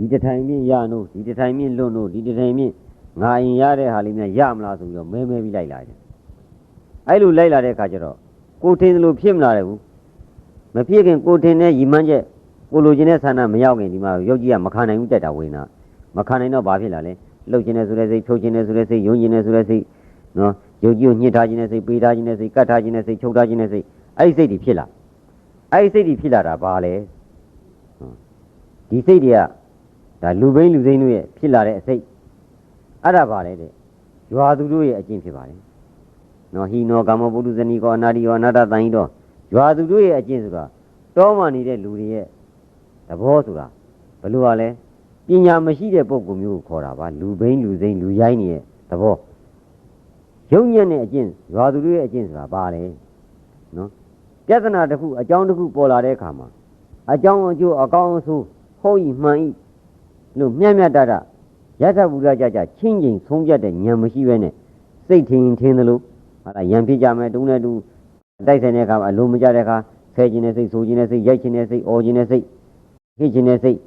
ဒီတစ်ထိုင်မြင့်ရနို့ဒီတစ်ထိုင်မြင့်လွတ်နို့ဒီတစ်ထိုင်မြင့်ငါအင်ရတဲ့ဟာလေးများရမလားဆိုပြီးတော့မဲမဲပြီးလိုက်လာတယ်အဲ့လိုလိုက်လာတဲ့အခါကျတော့ကိုထင်းသလိုဖြစ်မလာတယ်ဘူးမဖြစ်ခင်ကိုထင်းတဲ့ရီမန်းချက်ကိုလိုချင်တဲ့ဆန္ဒမရောက်ခင်ဒီမှာရုပ်ကြီးကမခံနိုင်ဘူးတက်တာဝိညာမခံနိုင်တော့ဘာဖြစ်လာလဲလှုပ်ခြင်းနဲ့ဆိုတဲ့စိတ်ဖြုတ်ခြင်းနဲ့ဆိုတဲ့စိတ်ယုံခြင်းနဲ့ဆိုတဲ့စိတ်နော်ရုပ်ကြီးကိုညှစ်ထားခြင်းနဲ့စိတ်ပေးထားခြင်းနဲ့စိတ်ကတ်ထားခြင်းနဲ့စိတ်ချုပ်ထားခြင်းနဲ့စိတ်အဲ့ဒီစိတ်တွေဖြစ်လာအဲ့ဒီစိတ်တွေဖြစ်လာတာဘာလဲဒီစိတ်တွေက ဒါလူဘိန်းလူစိမ်းတို့ရဲ့ဖြစ်လာတဲ့အစိတ်အဲ့ဒါဘာလဲတဲ့ရွာသူတို့ရဲ့အကျင့်ဖြစ်ပါတယ်နော်ဟိနောကာမပုရုဇနီကောအနာတိယောအနာတတန်ဟိတောရွာသူတို့ရဲ့အကျင့်ဆိုတာတောမှနေတဲ့လူတွေရဲ့သဘောဆိုတာဘယ်လို ਆ လဲပညာမရှိတဲ့ပုံကူမျိုးကိုခေါ်တာပါလူဘိန်းလူစိမ်းလူရိုင်းနေတဲ့သဘောယုံညံ့တဲ့အကျင့်ရွာသူတို့ရဲ့အကျင့်ဆိုတာဘာလဲနော်ပြဿနာတစ်ခုအကြောင်းတစ်ခုပေါ်လာတဲ့အခါမှာအကြောင်းအကျိုးအကောင်းအဆိုးဟုတ်ဤမှန်ဤ လို့မျက်မျက်တတယထဗုဒ္ဓကြကြချင်းချင်းဆုံးဖြတ်တဲ့ဉာဏ်မရှိဘဲနဲ့စိတ်ထင်ထင်သလိုဟာလားယံဖြစ်ကြမယ်တူနဲ့တူတိုက်ဆိုင်တဲ့အခါမှာအလိုမကျတဲ့အခါဆဲခြင်းနဲ့စိတ်ဆိုခြင်းနဲ့စိတ်ရိုက်ခြင်းနဲ့စိတ်အော်ခြင်းနဲ့စိတ်ဟစ်ခြင်းနဲ့စိတ်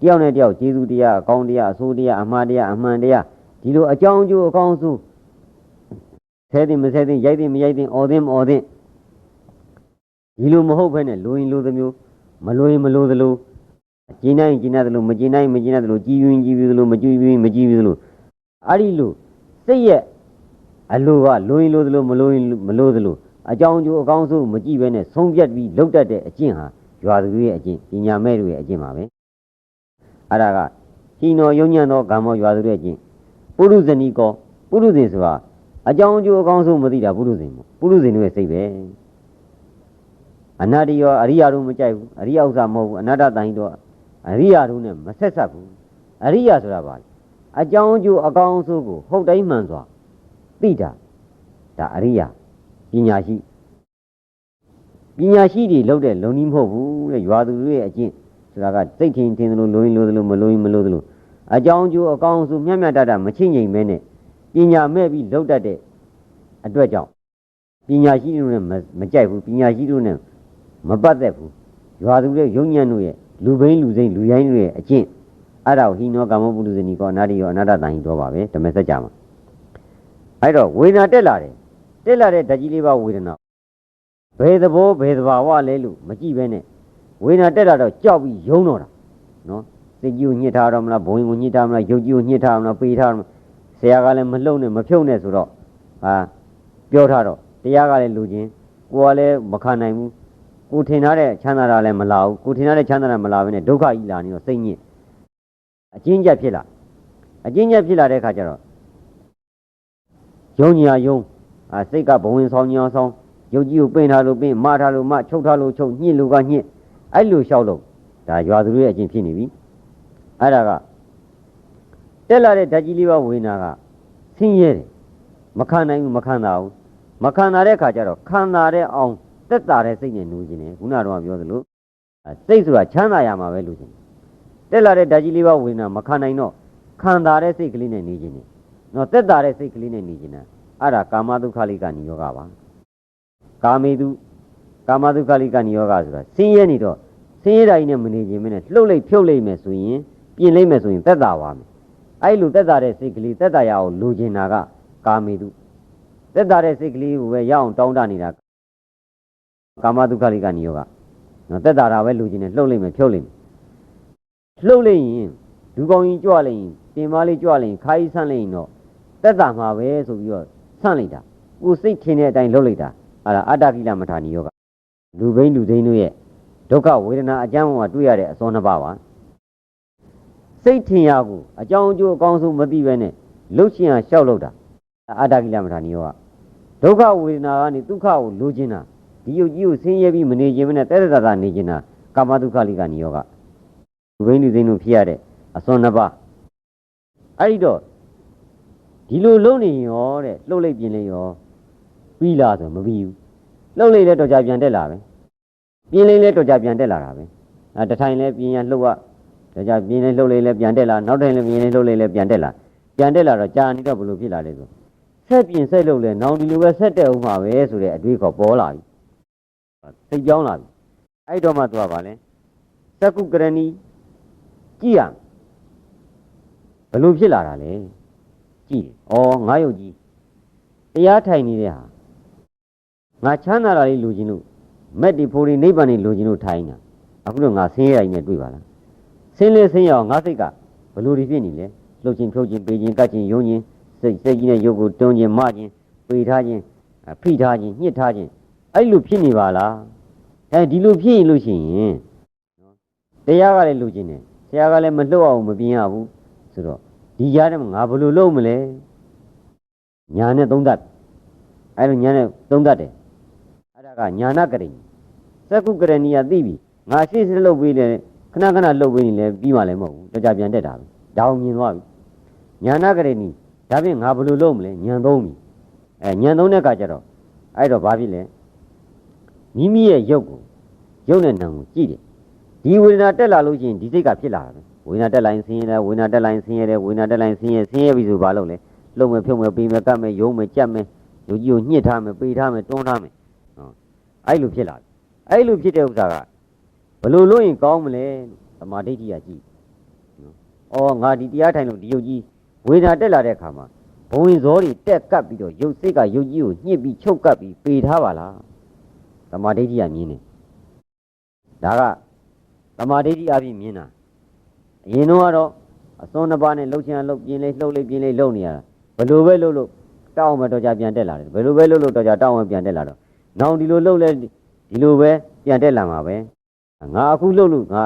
တယောက်နဲ့တယောက်ကျေးဇူးတရားအကောင်းတရားအဆိုးတရားအမှားတရားအမှန်တရားဒီလိုအကြောင်းအကျိုးအကောင်းအဆိုးဆဲတဲ့မဆဲတဲ့ရိုက်တဲ့မရိုက်တဲ့အော်တဲ့မအော်တဲ့ဒီလိုမဟုတ်ဘဲနဲ့လိုရင်လိုသမျိုးမလိုရင်မလိုသလို ကျင်းနိုင်ကျင်းနိုင်သလိုမကျင်းနိုင်မကျင်းနိုင်သလိုကြည်ရင်ကြည်ပြီးသလိုမကြည်ပြီးမကြည်ပြီးသလိုအဲ့ဒီလိုစိတ်ရဲ့အလိုကလိုရင်လိုသလိုမလိုရင်မလိုသလိုအကြောင်းအကျိုးအကောင်းဆုံးမကြည့်ဘဲနဲ့ဆုံးဖြတ်ပြီးလှုပ်တတ်တဲ့အကျင့်ဟာရွာသူတွေရဲ့အကျင့်ပညာမဲ့တွေရဲ့အကျင့်ပါပဲအဲ့ဒါကဟိနောယုံညံ့သောကမ္မောရွာသူတွေရဲ့အကျင့်ပုရုဇနီကောပုရုဇဉ်ဆိုတာအကြောင်းအကျိုးအကောင်းဆုံးမသိတာပုရုဇဉ်ပေါ့ပုရုဇဉ်တို့ရဲ့စိတ်ပဲအနာတ္တိယောအရိယာတို့မကြိုက်ဘူးအရိယဥစ္စာမဟုတ်ဘူးအနာတ္တတန်ဟိတော့ အရိယာတို့နဲ့မဆက်ဆက်ဘူးအရိယာဆိုတာဘာလဲအကြောင်းအကျိုးအကောင်းဆုံးကိုဟုတ်တိုင်းမှန်စွာသိတာဒါအရိယာပညာရှိပညာရှိတွေလောက်တဲ့လုံနီးမဟုတ်ဘူးတဲ့ရွာသူတွေရဲ့အကျင့်ဆိုတာကစိတ်ထင်ထင်သလိုလိုရင်လိုသလိုမလိုရင်မလိုသလိုအကြောင်းအကျိုးအကောင်းဆုံးမျက်မျက်တတမချင်းငိမ်မဲနဲ့ပညာမဲ့ပြီးလောက်တတ်တဲ့အတွက်ကြောင့်ပညာရှိတို့နဲ့မကြိုက်ဘူးပညာရှိတို့နဲ့မပတ်သက်ဘူးရွာသူတွေယုံညံ့တို့ရဲ့ လူဘိန်းလူစိမ့်လူရိုင်းတွေရဲ့အကျင့်အဲ့ဒါကိုဟိနောကာမပုရုဇနီကောအနာတ္တိယောအနာတ္တတန်ဟိတော့ပါပဲဓမ္မစကြာမှာအဲ့တော့ဝေဒနာတက်လာတယ်တက်လာတဲ့ဓာတ်ကြီးလေးပါဝေဒနာဘယ်သဘောဘယ်သဘာဝလဲလို့မကြည့်ပဲနဲ့ဝေဒနာတက်လာတော့ကြောက်ပြီးယုံတော့တာနော်စိတ်ကြီးကိုညှစ်ထားတော့မလားဘုံကိုညှစ်ထားမလားယုတ်ကြီးကိုညှစ်ထားမလားပေးထားမလားဆရာကလည်းမလှုပ်နဲ့မဖြုတ်နဲ့ဆိုတော့ဟာပြောထားတော့တရားကလည်းလူချင်းကိုကလည်းမခံနိုင်ဘူး ကိုထင်ထားတဲ့ချမ်းသာတာလည်းမလာဘူးကိုထင်ထားတဲ့ချမ်းသာတာမလာဘဲနဲ့ဒုက္ခကြီးလာနေတော့စိတ်ညစ်အကျဉ်းချက်ဖြစ်လာအကျဉ်းချက်ဖြစ်လာတဲ့အခါကျတော့ယုံညာယုံအာစိတ်ကဘဝင်ဆောင်ညာဆောင်ယုတ်ကြီးကိုပင့်ထားလို့ပင့်မထားလို့မချုပ်ထားလို့ချုပ်ညှစ်လို့ကညှစ်အဲ့လိုလျှောက်လို့ဒါရွာသူတွေရဲ့အကျင့်ဖြစ်နေပြီအဲ့ဒါကတက်လာတဲ့ဓာတ်ကြီးလေးပါဝေနာကဆင်းရဲတယ်မခံနိုင်ဘူးမခံတာဘူးမခံတာတဲ့အခါကျတော့ခံတာတဲ့အောင် တက်တာတဲ့စိတ်နဲ့နှူးခြင်းတယ်ခုနကတော့ပြောသလိုစိတ်ဆိုတာချမ်းသာရမှာပဲလို့ခြင်းတက်လာတဲ့ဓာတ်ကြီးလေးပါဝေနာမခံနိုင်တော့ခံတာတဲ့စိတ်ကလေးနဲ့နေခြင်းတယ်နော်တက်တာတဲ့စိတ်ကလေးနဲ့နေခြင်းတယ်အဲ့ဒါကာမဒုက္ခလိကနိယောဂပါကာမေတုကာမဒုက္ခလိကနိယောဂဆိုတာဆင်းရဲနေတော့ဆင်းရဲတာကြီးနဲ့မနေခြင်းမနဲ့လှုပ်လိုက်ဖြုတ်လိုက်မယ်ဆိုရင်ပြင်လိုက်မယ်ဆိုရင်တက်တာပါမယ်အဲ့လိုတက်တာတဲ့စိတ်ကလေးတက်တာရအောင်လိုချင်တာကကာမေတုတက်တာတဲ့စိတ်ကလေးကိုပဲရအောင်တောင်းတနေတာ ကာမဒုက္ခလိကနိယောဂနော်တက်တာတာပဲလိုချင်တယ်လှုပ်လိုက်မယ်ဖြုတ်လိုက်မယ်လှုပ်လိုက်ရင်ဒူကောင်းကြီးကြွလိုက်ရင်ပြင်မလေးကြွလိုက်ရင်ခါကြီးဆန့်လိုက်ရင်တော့တက်တာမှာပဲဆိုပြီးတော့ဆန့်လိုက်တာကိုစိတ်ထင်တဲ့အတိုင်းလှုပ်လိုက်တာအဲ့ဒါအတ္တကိလမထာနိယောဂလူဘိန်းလူသိန်းတို့ရဲ့ဒုက္ခဝေဒနာအကျမ်းပေါ်မှာတွေ့ရတဲ့အစောနှစ်ပါးပါစိတ်ထင်ရကိုအကြောင်းအကျိုးအကောင်းဆုံးမသိပဲနဲ့လှုပ်ရှင်ရရှောက်လို့တာအတ္တကိလမထာနိယောဂဒုက္ခဝေဒနာကနေဒုက္ခကိုလိုချင်တာ ဒီယုတ်ကြီးကိုဆင်းရဲပြီးမနေခြင်းမနဲ့တဲတဲတာတာနေခြင်းတာကာမဒုက္ခလိကနိယောဂလူဘိန်းလူသိန်းတို့ဖြစ်ရတဲ့အစောနှစ်ပါးအဲ့ဒီတော့ဒီလိုလုံးနေရောတဲ့လှုပ်လိုက်ပြင်လိုက်ရောပြီးလားဆိုမပြီးဘူးလှုပ်လိုက်လဲတော့ကြပြန်တက်လာပဲပြင်းလိုက်လဲတော့ကြပြန်တက်လာတာပဲအဲတထိုင်လဲပြင်းရလှုပ်ရတော့ကြပြင်းလိုက်လှုပ်လိုက်လဲပြန်တက်လာနောက်ထိုင်လဲပြင်းလိုက်လှုပ်လိုက်လဲပြန်တက်လာပြန်တက်လာတော့ကြာနေတော့ဘလို့ဖြစ်လာလဲဆိုဆက်ပြင်ဆက်လှုပ်လဲနောင်ဒီလိုပဲဆက်တက်အောင်မှာပဲဆိုတဲ့အတွေးခေါ်ပေါ်လာပြီ သိပြောင်းလာပြီအဲ့တော့မှသူကဗာလဲသက္ကုကရဏီကြည့်ရယ်လိုဖြစ်လာတာလဲကြည့်တယ်ဩငါယုတ်ကြီးတရားထိုင်နေတဲ့ဟာငါချမ်းသာတာလေးလိုချင်လို့မက်ဒီဖိုရီနိဗ္ဗာန်လေးလိုချင်လို့ထိုင်တာအခုတော့ငါဆင်းရဲတိုင်းနဲ့တွေ့ပါလားဆင်းလဲဆင်းရအောင်ငါစိတ်ကဘယ်လိုဒီဖြစ်နေလဲလှုပ်ခြင်းဖြုတ်ခြင်းပေးခြင်းကတ်ခြင်းယုံခြင်းစိတ်စိတ်ကြီးနဲ့ရုပ်ကိုတွန်းခြင်းမခြင်းပေထားခြင်းအဖိထားခြင်းညှစ်ထားခြင်း အဲ့လိုဖြစ်နေပါလားအဲဒီလိုဖြစ်ရင်လို့ရှိရင်နော်တရားကလည်းလိုချင်တယ်ဆရာကလည်းမလှုပ်အောင်မပြင်းရဘူးဆိုတော့ဒီကြားထဲမှာငါဘယ်လိုလုပ်မလဲညာနဲ့သုံးသပ်အဲ့လိုညာနဲ့သုံးသပ်တယ်အဲ့ဒါကညာနာကရိစက္ကုကရဏီယသိပြီငါရှေ့စလှုပ်ပြီးတယ်ခဏခဏလှုပ်ပြီးနေလဲပြီးမှလည်းမဟုတ်ဘူးတကြပြန်တက်တာပဲဒါအောင်မြင်သွားပြီညာနာကရိဏီဒါဖြင့်ငါဘယ်လိုလုပ်မလဲညံသုံးပြီအဲညံသုံးတဲ့အခါကျတော့အဲ့တော့ဘာဖြစ်လဲ မိမိရဲ့ရုပ်ကိုရုပ်နဲ့နာမ်ကိုကြည့်တယ်ဒီဝေဒနာတက်လာလို့ရှိရင်ဒီစိတ်ကဖြစ်လာတာပဲဝေဒနာတက်လာရင်ဆင်းရဲတယ်ဝေဒနာတက်လာရင်ဆင်းရဲတယ်ဝေဒနာတက်လာရင်ဆင်းရဲဆင်းရဲပြီဆိုဘာလုပ်လဲလှုပ်မယ်ဖြုတ်မယ်ပေးမယ်ကတ်မယ်ယုံမယ်ကြက်မယ်လူကြီးကိုညှစ်ထားမယ်ပေးထားမယ်တွန်းထားမယ်ဟောအဲ့လိုဖြစ်လာတယ်အဲ့လိုဖြစ်တဲ့ဥစ္စာကဘယ်လိုလုပ်ရင်ကောင်းမလဲသမာဓိဋ္ဌိကကြည့်နော်ဩငါဒီတရားထိုင်လို့ဒီယုတ်ကြီးဝေဒနာတက်လာတဲ့အခါမှာဘဝင်ဇောတွေတက်ကပ်ပြီးတော့ရုပ်စိတ်ကရုပ်ကြီးကိုညှစ်ပြီးချုပ်ကပ်ပြီးပေးထားပါလား သမာဓိဋ္ဌိကမြင်တယ်ဒါကသမာဓိဋ္ဌိအပြင်မြင်တာအရင်တော့ကတော့အစွန်းတစ်ပါးနဲ့လှုပ်ချင်လှုပ်ပြင်းလေးလှုပ်လေးပြင်းလေးလှုပ်နေရတာဘယ်လိုပဲလှုပ်လို့တောင်းမတော်ကြပြန်တက်လာတယ်ဘယ်လိုပဲလှုပ်လို့တော်ကြတောင်းမပြန်တက်လာတော့နောင်ဒီလိုလှုပ်လဲဒီလိုပဲပြန်တက်လာမှာပဲငါအခုလှုပ်လို့ငါ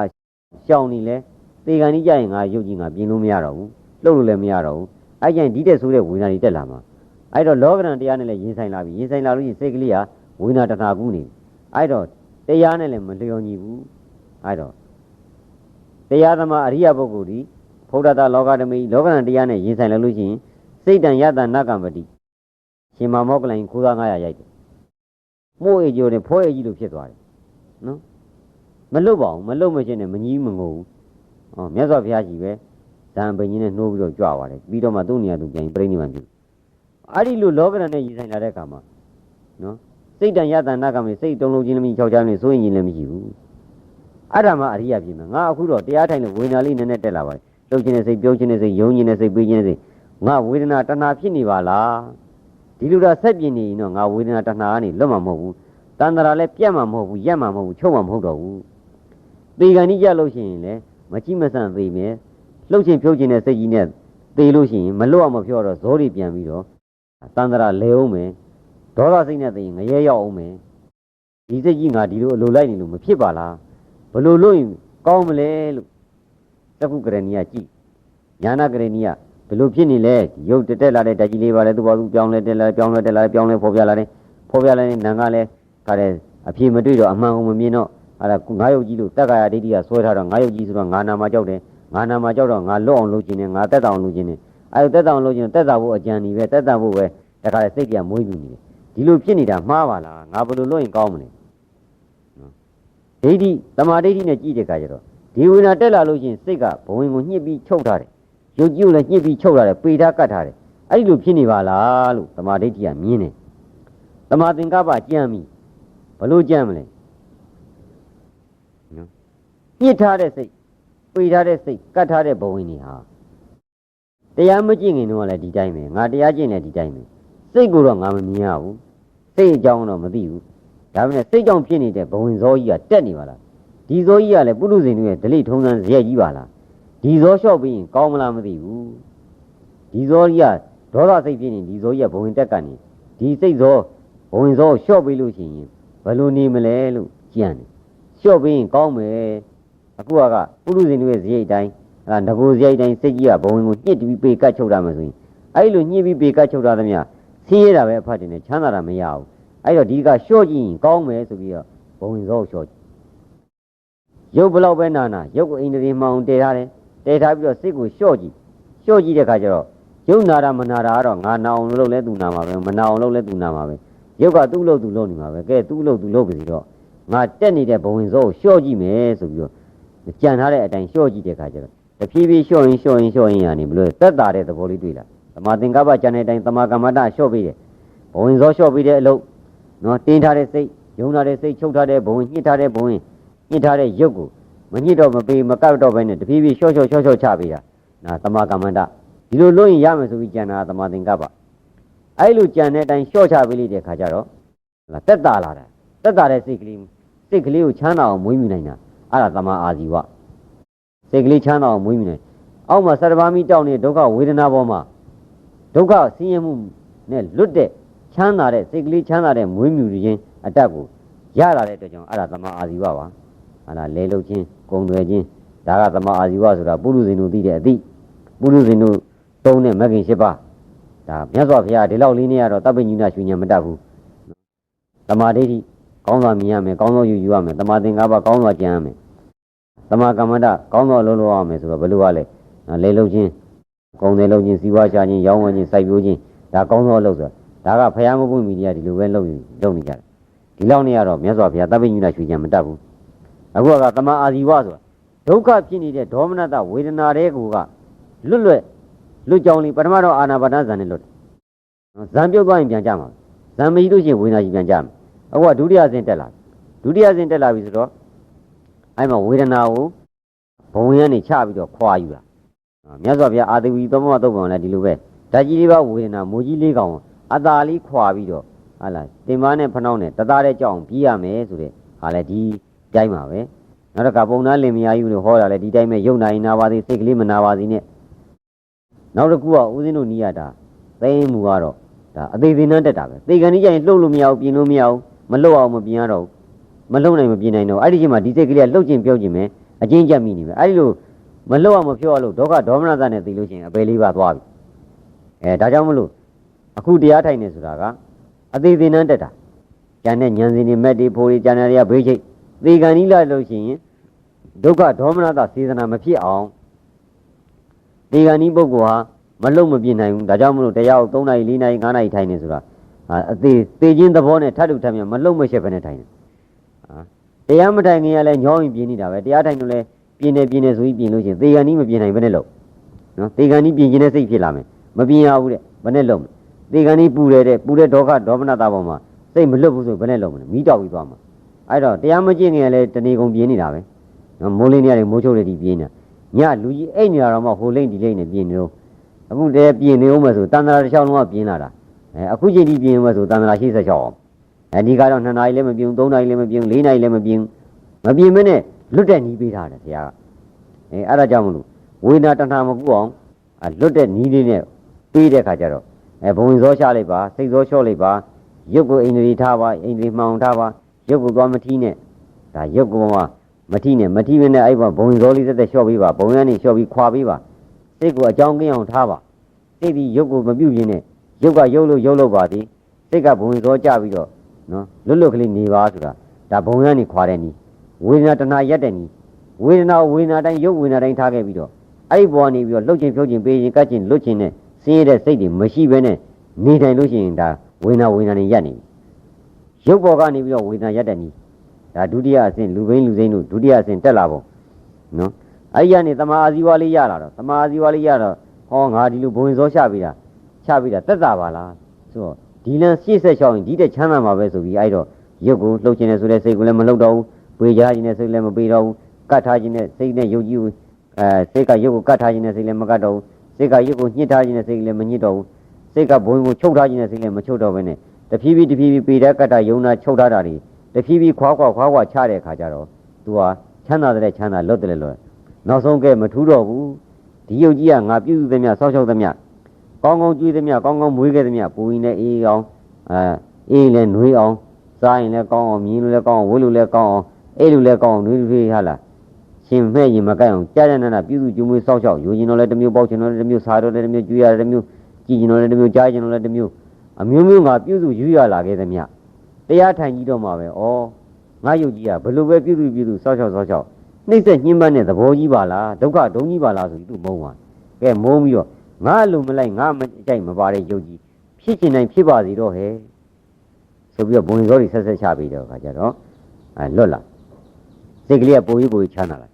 ရှောင်နေလဲသေကန်ကြီးကြရင်ငါရုပ်ကြီးငါပြင်းလို့မရတော့ဘူးလှုပ်လို့လည်းမရတော့ဘူးအဲ့ကျရင်ဒီတက်ဆိုးတဲ့ဝိညာဉ်တွေတက်လာမှာအဲ့တော့လောကရန်တရားနဲ့လည်းရင်ဆိုင်လာပြီရင်ဆိုင်လာလို့ရှိရင်စိတ်ကလေးက ဝိညာဉ်တဏှာကူးနေအဲ့တော့တရားနဲ့လည်းမလျော်ညီဘူးအဲ့တော့တရားသမားအရိယပုဂ္ဂိုလ်ဒီဖုဒ္ဓတာလောကဓမိလောကရန်တရားနဲ့ရင်ဆိုင်လာလို့ရှိရင်စိတ်တန်ယတနာကံပတိရှင်မမောကလိုင်ခိုးသား900ရိုက်တယ်မို့အေကျိုးနဲ့ဖိုးအေကြီးလိုဖြစ်သွားတယ်နော်မလွတ်ပါဘူးမလွတ်မချင်းနဲ့မကြီးမငိုဘူးဟောမြတ်စွာဘုရားကြီးပဲဇံပင်ကြီးနဲ့နှိုးပြီးတော့ကြွသွားတယ်ပြီးတော့မှသူ့နေရာသူပြန်ပြိဋိနိဗ္ဗာန်ပြုအဲ့ဒီလိုလောကရန်နဲ့ရင်ဆိုင်လာတဲ့အခါမှာနော် စိတ်တန်ယတနာကံမစိတ်တုံးလုံးချင်းလည်းမရှိ၆ချမ်းလည်းစိုးရင်ကြီးလည်းမရှိဘူးအဲ့ဒါမှအရိယာပြင်မှာငါအခုတော့တရားထိုင်လို့ဝေဒနာလေးနည်းနည်းတက်လာပါတယ်လှုပ်ခြင်းနဲ့စိတ်ပြုံးခြင်းနဲ့စိတ်ယုံခြင်းနဲ့စိတ်ပေးခြင်းနဲ့စိတ်ငါဝေဒနာတဏှာဖြစ်နေပါလားဒီလိုတော့ဆက်ပြင်းနေရင်တော့ငါဝေဒနာတဏှာကနေလွတ်မှာမဟုတ်ဘူးတန်တရာလည်းပြတ်မှာမဟုတ်ဘူးရက်မှာမဟုတ်ဘူးချုပ်မှာမဟုတ်တော့ဘူးသေကန်ကြီးကြလို့ရှိရင်လည်းမကြည့်မဆန့်သေးမယ်လှုပ်ခြင်းဖြုတ်ခြင်းနဲ့စိတ်ကြီးနဲ့သေလို့ရှိရင်မလွတ်အောင်မဖြောတော့ဇောတွေပြန်ပြီးတော့တန်တရာလဲအောင်မယ် ဒေါသစိတ်နဲ့သေရင်ငရဲရောက်အောင်မယ်ဒီစိတ်ကြီးငါဒီလိုအလိုလိုက်နေလို့မဖြစ်ပါလားဘလို့လို့ရင်ကောင်းမလဲလို့သက္ကုကရဏီယကြည့်ညာနာကရဏီယဘလို့ဖြစ်နေလဲရုပ်တက်တက်လာတဲ့ဓာတ်ကြီးလေးပါလဲသူ့ဘာသူပြောင်းလဲတက်လာပြောင်းလဲတက်လာပြောင်းလဲဖော်ပြလာတယ်ဖော်ပြလာတဲ့နံကလည်းခါတဲ့အဖြေမတွေ့တော့အမှန်ကိုမမြင်တော့အဲ့ဒါငါးရုပ်ကြီးလို့တက္ကရာဒိဋ္ဌိကဆွဲထားတော့ငါးရုပ်ကြီးဆိုတော့ငါနာမှာကြောက်တယ်ငါနာမှာကြောက်တော့ငါလွတ်အောင်လုပ်ခြင်းနဲ့ငါတက်တောင်လုပ်ခြင်းနဲ့အဲ့ဒါတက်တောင်လုပ်ခြင်းတက်တာဖို့အကြံနေပဲတက်တာဖို့ပဲတခါလေစိတ်ကမွေးပြီးနေတယ် ဒီလိုဖြစ်နေတာမှားပါလားငါဘယ်လိုလုပ်ရင်ကောင်းမလဲဒိဋ္ဌိတမာဒိဋ္ဌိနဲ့ကြည့်တဲ့အခါကျတော့ဒီဝိညာတက်လာလို့ချင်းစိတ်ကဘဝင်ကိုညှစ်ပြီးချုပ်ထားတယ်ရုပ်ကြီးကိုလည်းညှစ်ပြီးချုပ်ထားတယ်ပေထားကတ်ထားတယ်အဲ့ဒီလိုဖြစ်နေပါလားလို့တမာဒိဋ္ဌိကမြင်တယ်တမာသင်္ကပ္ပကြံပြီဘလို့ကြံမလဲနော်ညှစ်ထားတဲ့စိတ်ပေထားတဲ့စိတ်ကတ်ထားတဲ့ဘဝင်တွေဟာတရားမကျင့်ခင်တော့လည်းဒီတိုင်းပဲငါတရားကျင့်လည်းဒီတိုင်းပဲ စိတ်ကိုတော့ငါမမြင်ရဘူးစိတ်အကြောင်းတော့မသိဘူးဒါပေမဲ့စိတ်ကြောင့်ဖြစ်နေတဲ့ဘဝင်ဇောကြီးကတက်နေပါလားဒီဇောကြီးကလည်းပုရုဇဉ်တို့ရဲ့ဒလိထုံးစံဇရက်ကြီးပါလားဒီဇောလျှော့ပြီးရင်ကောင်းမလားမသိဘူးဒီဇောကြီးကဒေါသစိတ်ဖြစ်နေဒီဇောကြီးကဘဝင်တက်ကနေဒီစိတ်ဇောဘဝင်ဇောလျှော့ပြီးလို့ရှိရင်ဘယ်လိုနေမလဲလို့ကြံတယ်လျှော့ပြီးရင်ကောင်းမယ်အခုကပုရုဇဉ်တို့ရဲ့ဇရက်တိုင်းအဲငကိုဇရက်တိုင်းစိတ်ကြီးကဘဝင်ကိုညှစ်ပြီးပေကတ်ချုပ်တာမှဆိုရင်အဲ့လိုညှစ်ပြီးပေကတ်ချုပ်တာသမျှ ဆင်းရဲတာပဲအဖတ်တင်နေချမ်းသာတာမရဘူးအဲ့တော့ဒီကလျှော့ကြည့်ရင်ကောင်းမယ်ဆိုပြီးတော့ဘဝင်ဇောလျှော့ကြည့်ရုပ်ဘလောက်ပဲနာနာရုပ်ကိုအိန္ဒြေမှောင်တည်ထားတယ်တည်ထားပြီးတော့စိတ်ကိုလျှော့ကြည့်လျှော့ကြည့်တဲ့ခါကျတော့ရုပ်နာတာမနာတာကတော့ငါနာအောင်လုပ်လဲသူနာမှာပဲမနာအောင်လုပ်လဲသူနာမှာပဲရုပ်ကသူ့လို့သူလုပ်နေမှာပဲကဲသူ့လို့သူလုပ်ပြီတော့ငါတက်နေတဲ့ဘဝင်ဇောကိုလျှော့ကြည့်မယ်ဆိုပြီးတော့ကြံထားတဲ့အတိုင်းလျှော့ကြည့်တဲ့ခါကျတော့တဖြည်းဖြည်းလျှော့ရင်လျှော့ရင်လျှော့ရင်ရနေဘလို့သက်တာတဲ့သဘောလေးတွေ့လာ သမာသင်္ကပ္ပကြံတဲ့အတိုင်းသမာကမ္မတလျှော့ပြီးတယ်ဘဝင်ဇောလျှော့ပြီးတဲ့အလုပ်နော်တင်းထားတဲ့စိတ်ယုံထားတဲ့စိတ်ချုပ်ထားတဲ့ဘဝင်ညှစ်ထားတဲ့ဘဝင်ညှစ်ထားတဲ့ရုပ်ကိုမညှစ်တော့မပေးမကောက်တော့ဘဲနဲ့တဖြည်းဖြည်းလျှော့လျှော့လျှော့လျှော့ချပေးတာနာသမာကမ္မန္တဒီလိုလို့ရင်ရမယ်ဆိုပြီးကြံတာသမာသင်္ကပ္ပအဲ့လိုကြံတဲ့အတိုင်းလျှော့ချပေးလိုက်တဲ့ခါကျတော့ဟလာတက်တာလာတာတက်တာတဲ့စိတ်ကလေးစိတ်ကလေးကိုချမ်းသာအောင်မွေးမြူနိုင်တာအဲ့ဒါသမာအာဇီဝစိတ်ကလေးချမ်းသာအောင်မွေးမြူနိုင်အောက်မှာစရဘာမိတောင်းနေတဲ့ဒုက္ခဝေဒနာပေါ်မှာ ဒုက္ခဆင်းရဲမှုနဲ့လွတ်တဲ့ချမ်းသာတဲ့စိတ်ကလေးချမ်းသာတဲ့မွေးမြူခြင်းအတတ်ကိုရလာတဲ့အတွက်ကြောင့်အဲ့ဒါသမာအာဇီဝပါဟာလားလဲလုတ်ခြင်းဂုံတွေခြင်းဒါကသမာအာဇီဝဆိုတာပုရုဇဉ်တို့သိတဲ့အသည့်ပုရုဇဉ်တို့သုံးတဲ့မဂ္ဂင်၈ပါးဒါမြတ်စွာဘုရားဒီလောက်လေးနဲ့ကတော့တပ်ပိညုဏရွှေဉဏ်မတတ်ဘူးသမာဓိဋ္ဌိကောင်းစွာမြင်ရမယ်ကောင်းသောယူယူရမယ်သမာသင်္ကပ္ပကောင်းစွာကြံရမယ်သမာကမ္မန္တကောင်းသောအလုပ်လုပ်ရမယ်ဆိုတော့ဘယ်လို ਆ လဲလဲလုတ်ခြင်း ဂုံတွေလုတ်ခြင်းစီးပွားရှာခြင်းရောင်းဝယ်ခြင်းစိုက်ပျိုးခြင်းဒါကောင်းသောအလုပ်ဆိုတာဒါကဘုရားမပွင့်မီဒီယာဒီလိုပဲလုပ်လုပ်နေကြတယ်ဒီလောက်နဲ့ကတော့မြတ်စွာဘုရားတပ်ပိညုဏရွှေဉဏ်မတတ်ဘူးအခုကသမာအာဇီဝဆိုတာဒုက္ခဖြစ်နေတဲ့ဒေါမနတဝေဒနာတွေကိုကလွတ်လွတ်လွတ်ကြောင်းလေးပထမတော့အာနာပါနဇန်နဲ့လွတ်တယ်နော်ဇန်ပြုတ်သွားရင်ပြန်ကြမှာဇန်မကြီးလို့ရှိရင်ဝေဒနာကြီးပြန်ကြမှာအခုကဒုတိယဆင့်တက်လာဒုတိယဆင့်တက်လာပြီဆိုတော့အဲ့မှာဝေဒနာကိုဘုံရမ်းနေချပြီးတော့ခွာယူတာနော် မြတ်စွာဘုရားအာသဝီသောမသုတ်ကောင်လည်းဒီလိုပဲဓာတ်ကြီးလေးပါဝေဒနာမူကြီးလေးကောင်အသာလေးခွာပြီးတော့ဟာလားတင်မနဲ့ဖနှောင်းနဲ့တသားတဲ့ကြောင်ပြီးရမယ်ဆိုတဲ့ဟာလဲဒီကြိုင်းပါပဲနောက်တစ်ခါပုံနာလင်မယားယူလို့ဟောတာလဲဒီတိုင်းပဲယုံနိုင်နာပါသေးစိတ်ကလေးမနာပါသေးနဲ့နောက်တစ်ခုကဦးဇင်းတို့နီးရတာသိမ့်မှုကတော့ဒါအသေးသေးနှမ်းတက်တာပဲသေကန်ကြီးကျရင်လှုပ်လို့မရဘူးပြင်လို့မရဘူးမလှုပ်အောင်မပြင်ရတော့ဘူးမလှုပ်နိုင်မပြင်နိုင်တော့အဲ့ဒီချိန်မှာဒီစိတ်ကလေးကလှုပ်ခြင်းပြုတ်ခြင်းပဲအချင်းကြက်မိနေပဲအဲ့ဒီလို မလှုပ်အောင်မဖြောလို့ဒုက္ခဒေါမနသနဲ့သိလို့ရှိရင်အပေလေးပါသွားပြီအဲဒါကြောင့်မလို့အခုတရားထိုင်နေဆိုတာကအသေးသေးနှမ်းတက်တာကျန်တဲ့ဉာဏ်စင်တွေမက်တွေဖိုးတွေကျန်တဲ့တွေကဘေးချိတ်သေကန်ကြီးလာလို့ရှိရင်ဒုက္ခဒေါမနသစေတနာမဖြစ်အောင်သေကန်ကြီးပုဂ္ဂိုလ်ဟာမလုံမပြင်းနိုင်ဘူးဒါကြောင့်မလို့တရားကို3နာရီ4နာရီ5နာရီထိုင်နေဆိုတာဟာအသေးသေခြင်းသဘောနဲ့ထပ်ထုထပ်မြမလုံမရှက်ဘဲနဲ့ထိုင်နေဟာတရားမထိုင်ခင်ကလည်းညောင်းရင်ပြင်းနေတာပဲတရားထိုင်လို့လည်း ပြင်းနေပြင်းနေဆိုပြီးပြင်းလို့ရှိရင်သေကန်ကြီးမပြင်းနိုင်ဘဲနဲ့လုံနော်သေကန်ကြီးပြင်းခြင်းနဲ့စိတ်ဖြစ်လာမယ်မပြင်းရဘူးတဲ့ဘယ်နဲ့လုံမလဲသေကန်ကြီးပူတယ်တဲ့ပူတဲ့ဒေါကဒေါမနတာပေါ်မှာစိတ်မလွတ်ဘူးဆိုဘယ်နဲ့လုံမလဲမိတောက်ပြီးသွားမှာအဲ့တော့တရားမကျင့်ခင်ကလည်းတဏီကုံပြင်းနေတာပဲနော်မိုးလင်းနေရတယ်မိုးချုပ်နေဒီပြင်းနေတာညလူကြီးအိတ်နေတာတော့မှဟိုလိမ့်ဒီလိမ့်နေပြင်းနေတော့အခုတည်းပြင်နေဦးမယ်ဆိုတန်တရာတစ်ချောင်းလုံးကပြင်လာတာအဲအခုချိန်ထိပြင်ဦးမယ်ဆိုတန်တရာ86အောင်အဲဒီကတော့2နာရီလည်းမပြင်ဘူး3နာရီလည်းမပြင်ဘူး4နာရီလည်းမပြင်မပြင်မနဲ့ လွတ်တဲ့နီးပေးထားတယ်ဆရာကအဲအဲ့ဒါကြောင့်မလို့ဝေဒနာတဏှာမကူအောင်လွတ်တဲ့နီးလေးနဲ့ပေးတဲ့ခါကျတော့အဲဘုံဇောချလိုက်ပါစိတ်ဇောချော့လိုက်ပါရုပ်ကိုအိန္ဒြေထားပါအိန္ဒြေမှောင်ထားပါရုပ်ကိုသွားမထီးနဲ့ဒါရုပ်ကိုမှမထီးနဲ့မထီးမနဲ့အဲ့ဘဘုံဇောလေးသက်သက်လျှော့ပေးပါဘုံရန်နေလျှော့ပြီးခွာပေးပါစိတ်ကိုအကြောင်းကင်းအောင်ထားပါစိတ်ဒီရုပ်ကိုမပြုတ်ပြင်းနဲ့ရုပ်ကရုပ်လို့ရုပ်လို့ပါသည်စိတ်ကဘုံဇောကြပြီးတော့နော်လွတ်လွတ်ကလေးနေပါဆိုတာဒါဘုံရန်နေခွာတဲ့နီး ဝေဒနာတဏှာရက်တဲ့နီးဝေဒနာဝေဒနာတိုင်းရုပ်ဝေဒနာတိုင်းထားခဲ့ပြီးတော့အဲ့ဒီဘောနေပြီးတော့လှုပ်ခြင်းဖြုတ်ခြင်းပေးခြင်းကတ်ခြင်းလွတ်ခြင်းနဲ့ဆင်းရဲတဲ့စိတ်တွေမရှိဘဲနဲ့နေတိုင်းလို့ရှိရင်ဒါဝေဒနာဝေဒနာတွေရက်နေပြီရုပ်ပေါ်ကနေပြီးတော့ဝေဒနာရက်တဲ့နီးဒါဒုတိယအဆင့်လူဘိန်းလူစိမ့်တို့ဒုတိယအဆင့်တက်လာပုံနော်အဲ့ဒီကနေတမာအာဇီဝါလေးရလာတော့တမာအာဇီဝါလေးရတော့ဟောငါဒီလိုဘုံစောချပေးတာချပေးတာတက်တာပါလားဆိုတော့ဒီလန်ရှေ့ဆက်ချောင်းရင်ဒီတက်ချမ်းသာမှာပဲဆိုပြီးအဲ့တော့ရုပ်ကိုလှုပ်ခြင်းနဲ့ဆိုတဲ့စိတ်ကိုလည်းမလှုပ်တော့ဘူး ဝေကြခြင်းနဲ့စိတ်လည်းမပေးတော့ဘူးကတ်ထားခြင်းနဲ့စိတ်နဲ့ယုတ်ကြည်ဘူးအဲစိတ်ကရုပ်ကိုကတ်ထားခြင်းနဲ့စိတ်လည်းမကတ်တော့ဘူးစိတ်ကရုပ်ကိုညှစ်ထားခြင်းနဲ့စိတ်လည်းမညှစ်တော့ဘူးစိတ်ကဘုံကိုချုပ်ထားခြင်းနဲ့စိတ်လည်းမချုပ်တော့ဘဲနဲ့တဖြည်းဖြည်းတဖြည်းဖြည်းပေတဲ့ကတ္တယုံနာချုပ်ထားတာတွေတဖြည်းဖြည်းခွာခွာခွာခွာချတဲ့အခါကျတော့ तू ဟာချမ်းသာတဲ့ချမ်းသာလွတ်တယ်လို့နောက်ဆုံးကဲမထူးတော့ဘူးဒီယုတ်ကြီးကငါပြုစုသမျှဆောက်ရှောက်သမျှကောင်းကောင်းကြွေးသမျှကောင်းကောင်းမွေးခဲ့သမျှပူရင်လည်းအေးအောင်အဲအေးလည်းနှွေးအောင်စားရင်လည်းကောင်းအောင်မြင်လို့လည်းကောင်းအောင်ဝေးလို့လည်းကောင်းအောင် အေးလို့လည်းကောင်းအောင်နှွေးထွေးဟာလားရှင်မဲ့ရင်မကိုက်အောင်ကြားတဲ့နာနာပြုစုကျွေးမွေးဆောက်ရှောက်ယူရင်တော့လည်းတစ်မျိုးပေါက်ချင်တော့လည်းတစ်မျိုးစားတော့လည်းတစ်မျိုးကျွေးရတယ်တစ်မျိုးကြည်ကျင်တော့လည်းတစ်မျိုးကြားကျင်တော့လည်းတစ်မျိုးအမျိုးမျိုးငါပြုစုယူရလာခဲ့သမျှတရားထိုင်ကြီးတော့မှာပဲဩငါယုတ်ကြီးကဘယ်လိုပဲပြုစုပြုစုဆောက်ရှောက်ဆောက်ရှောက်နှိမ့်ဆက်ညှင်းပန်းတဲ့သဘောကြီးပါလားဒုက္ခဒုံကြီးပါလားဆိုပြီးသူမုန်းပါကဲမုန်းပြီးတော့ငါလိုမလိုက်ငါမကြိုက်မပါတဲ့ယုတ်ကြီးဖြစ်ချင်တိုင်းဖြစ်ပါစေတော့ဟဲ့ဆိုပြီးတော့ဘုံစောတွေဆက်ဆက်ချပြီးတော့ခါကြတော့အဲလွတ်လာ စိတ်ကလေးကပိုပြီးပိုပြီးချမ်းသာလာ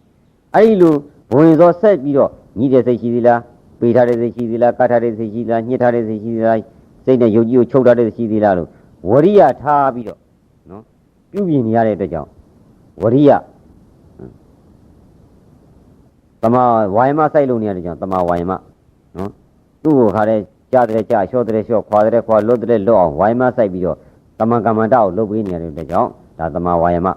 အဲ့ဒီလိုဘုံစောဆက်ပြီးတော့ညီးတဲ့စိတ်ရှိသေးလားပေထားတဲ့စိတ်ရှိသေးလားကတ်ထားတဲ့စိတ်ရှိသေးလားညှစ်ထားတဲ့စိတ်ရှိသေးလားစိတ်နဲ့ယုတ်ကြီးကိုချုပ်ထားတဲ့စိတ်ရှိသေးလားလို့ဝရိယထားပြီးတော့နော်ပြုပြင်နေရတဲ့အတွက်ကြောင့်ဝရိယတမဝါယမစိုက်လို့နေရတဲ့ကြောင့်တမဝါယမနော်သူ့ကိုခါတဲ့ကြားတဲ့ကြားလျှော့တဲ့လျှော့ခွာတဲ့ခွာလွတ်တဲ့လွတ်အောင်ဝိုင်းမဆိုင်ပြီးတော့တမန်ကမ္မန္တကိုလုပ်ပေးနေရတဲ့ကြောင့်ဒါတမဝါယမ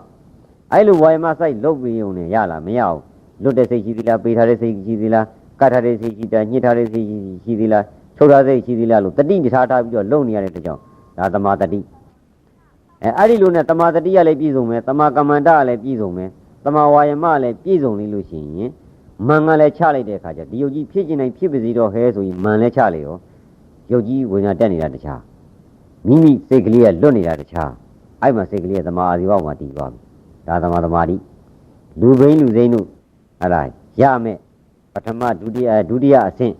အဲ့လိုဝါယမဆိုင်လုပ်ပြီးုံနဲ့ရလားမရဘူးလွတ်တဲ့စိတ်ရှိသလားပေးထားတဲ့စိတ်ရှိသလားကတ်ထားတဲ့စိတ်ရှိတာညှစ်ထားတဲ့စိတ်ရှိသလားချုပ်ထားတဲ့စိတ်ရှိသလားလို့တတိထားထားပြီးတော့လုပ်နေရတဲ့ကြောင့်ဒါတမတတိအဲအဲ့ဒီလိုနဲ့တမတတိကလည်းပြည့်စုံမယ်တမကမ္မန္တကလည်းပြည့်စုံမယ်တမဝါယမလည်းပြည့်စုံနေလို့ရှိရင်မန်ကလည်းချလိုက်တဲ့အခါကျဒီယုတ်ကြီးဖြစ်ကျင်နိုင်ဖြစ်ပါစေတော့ဟဲဆိုရင်မန်လည်းချလေရောယုတ်ကြီးဝင်လာတက်နေတာတခြားမိမိစိတ်ကလေးကလွတ်နေတာတခြားအဲ့မှာစိတ်ကလေးကသမာအာဇီဝမှာတည်သွားပြီ ဒါသမာသမာဓိလူဘိန်းလူစိမ့်တို့အဲ့ဒါရမယ်ပထမဒုတိယဒုတိယအဆင့်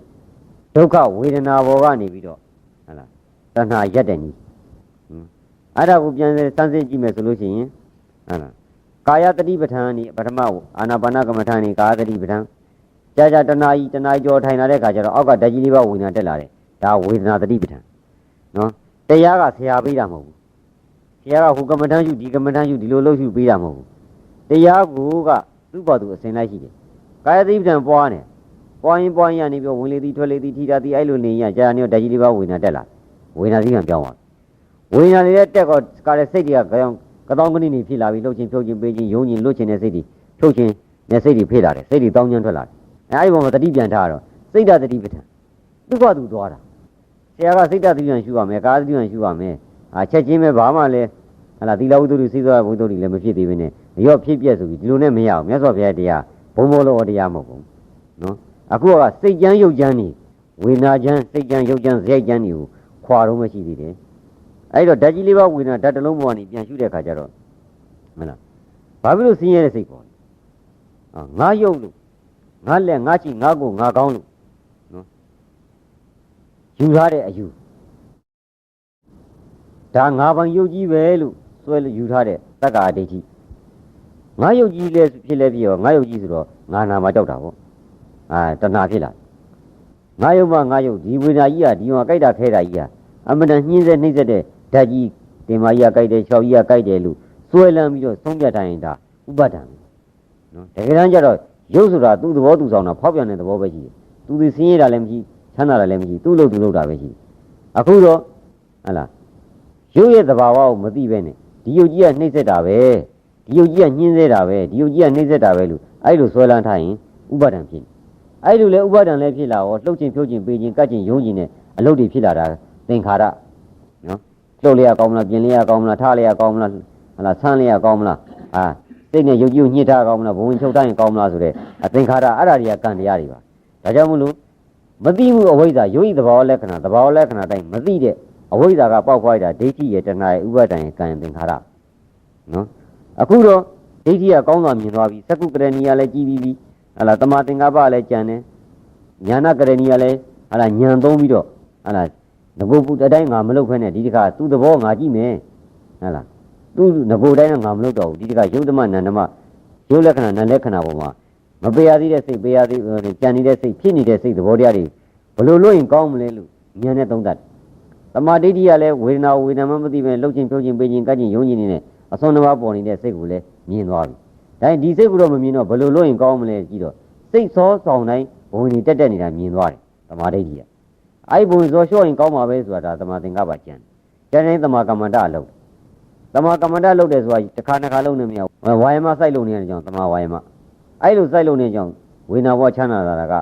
ဒုက္ခဝေဒနာဘောကနေပြီးတော့ဟလားတဏှာရက်တဲ့နည်းဟွန်းအဲ့ဒါကိုပြန်စမ်းစစ်ကြည့်မယ်ဆိုလို့ရှိရင်ဟလားကာယတတိပဋ္ဌာန်นี่ပထမအာနာပါနကမ္မထာนี่ကာယတတိပဋ္ဌာန်ကြာကြာတဏှာကြီးတဏှာကျော်ထိုင်လာတဲ့အခါကျတော့အောက်ကဓာတ်ကြီးလေးပါဝေဒနာတက်လာတယ်ဒါဝေဒနာတတိပဋ္ဌာန်နော်တရားကဆရာပေးတာမဟုတ်ဘူး ဆရာကဟိုကမ္မထာယူဒီကမ္မထာယူဒီလိုလုပ်ယူပေးတာမဟုတ်ဘူးတရားကိုကသူ့ဘာသူအစဉ်လိုက်ရှိတယ်ကာယတတိပဋ္ဌာန်ပွားနေပွားရင်ပွားရင်ကနေပြီးဝင်လေသည်ထွက်လေသည်ထိတာသည်အဲ့လိုနေရင်ကြာကြာနေတော့ဓာတ်ကြီးလေးပါဝေဒနာတက်လာဝေဒနာစီကံပြောင်းသွားဝေဒနာလေးတက်တော့ကာတဲ့စိတ်တွေကကြောင်ကတောင်းကနိနေဖြစ်လာပြီးလှုပ်ချင်းဖြုတ်ချင်းပေးချင်းယုံချင်းလွတ်ချင်းတဲ့စိတ်တွေဖြုတ်ချင်းနဲ့စိတ်တွေဖြစ်လာတယ်စိတ်တွေတောင်းချမ်းထွက်လာတယ်အဲအဲ့ဒီပုံမှာတတိပြန်ထားတော့စိတ်ဓာတ်တတိပဋ္ဌာန်သူ့ဘာသူသွားတာဆရာကစိတ်ဓာတ်တတိပြန်ရှုရမယ်ကာယတတိပြန်ရှုရမယ် အာချက်ချင်းပဲဘာမှလည်းဟလာသီလဝိတ္တုစိသောဝိတ္တုတွေလည်းမဖြစ်သေးဘဲနဲ့ရော့ဖြစ်ပြက်ဆိုပြီးဒီလိုနဲ့မရအောင်မြတ်စွာဘုရားတရားဘုံဘောလောတရားမဟုတ်ဘူးနော်အခုကစိတ်ကြမ်းရုပ်ကြမ်းနေဝေနာကြမ်းစိတ်ကြမ်းရုပ်ကြမ်းဇယိုက်ကြမ်းတွေကိုခွာတော့မရှိသေးတယ်အဲ့တော့ဓာတ်ကြီးလေးပါဝေနာဓာတ်တစ်လုံးပေါ်ကနေပြန်ရှုတဲ့အခါကျတော့မလားဘာဖြစ်လို့ဆင်းရဲတဲ့စိတ်ပေါ်လဲအာငါရုပ်လို့ငါလက်ငါချီငါကိုငါကောင်းလို့နော်ယူထားတဲ့အယူ ဒါငါပိုင်ရုပ်ကြီးပဲလို့စွဲလို့ယူထားတဲ့တက္ကာအဋ္ဌိငါရုပ်ကြီးလဲဖြစ်လဲဖြစ်ရောငါရုပ်ကြီးဆိုတော့ငါနာမှာကြောက်တာပေါ့အာတဏှာဖြစ်လာငါရုပ်မှငါရုပ်ဒီဝေဒနာကြီးကဒီမှာကြိုက်တာခဲတာကြီးကအမှန်တန်ညှင်းစေနှိမ့်ဆက်တဲ့ဓာတ်ကြီးတင်မကြီးကကြိုက်တယ်ခြောက်ကြီးကကြိုက်တယ်လို့စွဲလန်းပြီးတော့သုံးပြတ်တိုင်းဒါဥပဒံနော်တကယ်တမ်းကျတော့ရုပ်ဆိုတာသူ့သဘောသူဆောင်တာဖောက်ပြန်တဲ့သဘောပဲရှိတယ်သူဒီဆင်းရဲတာလည်းမရှိချမ်းသာတာလည်းမရှိသူ့လို့သူ့လို့တာပဲရှိတယ်အခုတော့ဟလာ ရုပ်ရဲ့သဘာဝကိုမသိပဲနဲ့ဒီယုတ်ကြီးကနှိမ့်ဆက်တာပဲဒီယုတ်ကြီးကညှင်းစေတာပဲဒီယုတ်ကြီးကနှိမ့်ဆက်တာပဲလို့အဲ့လိုဆွဲလန်းထားရင်ဥပါဒံဖြစ်အဲ့လိုလေဥပါဒံလည်းဖြစ်လာရောလှုပ်ခြင်းဖြုတ်ခြင်းပေးခြင်းကတ်ခြင်းယုံခြင်းနဲ့အလုပ်တွေဖြစ်လာတာသင်္ခါရနော်လှုပ်လျက်ကောင်းမလားပြင်လျက်ကောင်းမလားထားလျက်ကောင်းမလားဟလာဆန်းလျက်ကောင်းမလားအာစိတ်နဲ့ယုတ်ကြီးကိုညှစ်ထားကောင်းမလားဘဝင်ချုပ်တိုင်းကောင်းမလားဆိုတဲ့အသင်္ခါရအဲ့ဒါတွေကကံတရားတွေပါဒါကြောင့်မလို့မသိမှုအဝိဇ္ဇာယုတ်ဤသဘာဝလက္ခဏာသဘာဝလက္ခဏာတိုင်းမသိတဲ့ အဝိဇ္ဇာကပေါက်ဖွားတာဒိဋ္ဌိရဲ့တဏှာရဲ့ဥပါဒံရဲ့ကံသင်္ခါရနော်အခုတော့ဒိဋ္ဌိကကောင်းစွာမြင်သွားပြီသက္ကုကရဏီကလည်းကြည်ပြီးပြီဟလာတမာသင်္ကပ္ပလည်းကြံတယ်ညာနာကရဏီကလည်းဟလာညံသုံးပြီးတော့ဟလာငကိုပုတတိုင်းငါမလုပ်ခွဲနဲ့ဒီတခါသူ့သဘောငါကြည့်မယ်ဟလာသူ့ငကိုတိုင်းကငါမလုပ်တော့ဘူးဒီတခါယုတ်ဓမ္မနန္ဒမယုတ်လက္ခဏာနံလက္ခဏာပေါ်မှာမပေရသေးတဲ့စိတ်ပေရသေးကြံနေတဲ့စိတ်ဖြစ်နေတဲ့စိတ်သဘောတရားတွေဘလို့လို့ရင်ကောင်းမလဲလို့ဉာဏ်နဲ့သုံးတတ်တ မာဒိဋ္ဌိကလည်းဝေဒနာဝေဒနာမသိပဲလှုပ်ခြင်းဖြုတ်ခြင်းပေးခြင်းကတ်ခြင်းယုံခြင်းနေနဲ့အစွန်းတစ်ပါးပေါ်နေတဲ့စိတ်ကိုလည်းမြင်သွားပြီ။ဒါရင်ဒီစိတ်ကတော့မမြင်တော့ဘယ်လိုလုပ်ရင်ကောင်းမလဲကြည့်တော့စိတ်စောဆောင်တိုင်းဘုံကြီးတက်တက်နေတာမြင်သွားတယ်။တမာဒိဋ္ဌိက။အဲ့ဘုံစောလျှော့ရင်ကောင်းမှာပဲဆိုတာဒါတမာသင်္ကပ္ပကျန်။ကျန်တဲ့တမာကမ္မန္တအလုပ်။တမာကမ္မန္တလုပ်တယ်ဆိုတာတစ်ခါတစ်ခါလုပ်နေမရဘူး။ဝါယမစိုက်လုပ်နေတဲ့အကြောင်းတမာဝါယမ။အဲ့လိုစိုက်လုပ်နေတဲ့အကြောင်းဝေနာဘဝချမ်းသာတာက